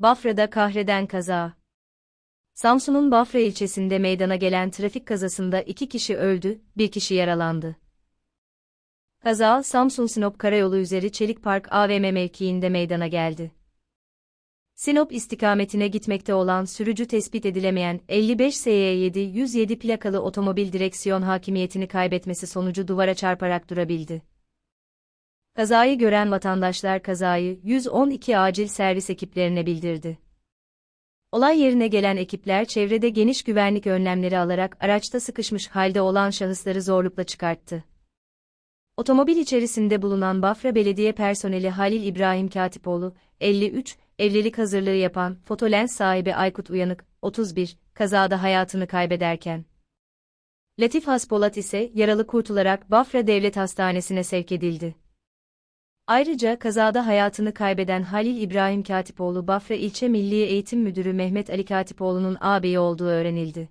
Bafra'da kahreden kaza. Samsun'un Bafra ilçesinde meydana gelen trafik kazasında iki kişi öldü, bir kişi yaralandı. Kaza, Samsun-Sinop Karayolu üzeri Çelik Park AVM mevkiinde meydana geldi. Sinop istikametine gitmekte olan sürücü tespit edilemeyen 55 SY7 107 plakalı otomobil direksiyon hakimiyetini kaybetmesi sonucu duvara çarparak durabildi. Kazayı gören vatandaşlar kazayı 112 acil servis ekiplerine bildirdi. Olay yerine gelen ekipler çevrede geniş güvenlik önlemleri alarak araçta sıkışmış halde olan şahısları zorlukla çıkarttı. Otomobil içerisinde bulunan Bafra Belediye personeli Halil İbrahim Katipoğlu, 53, evlilik hazırlığı yapan fotolens sahibi Aykut Uyanık, 31, kazada hayatını kaybederken. Latif Haspolat ise yaralı kurtularak Bafra Devlet Hastanesi'ne sevk edildi. Ayrıca kazada hayatını kaybeden Halil İbrahim Katipoğlu Bafra İlçe Milli Eğitim Müdürü Mehmet Ali Katipoğlu'nun ağabeyi olduğu öğrenildi.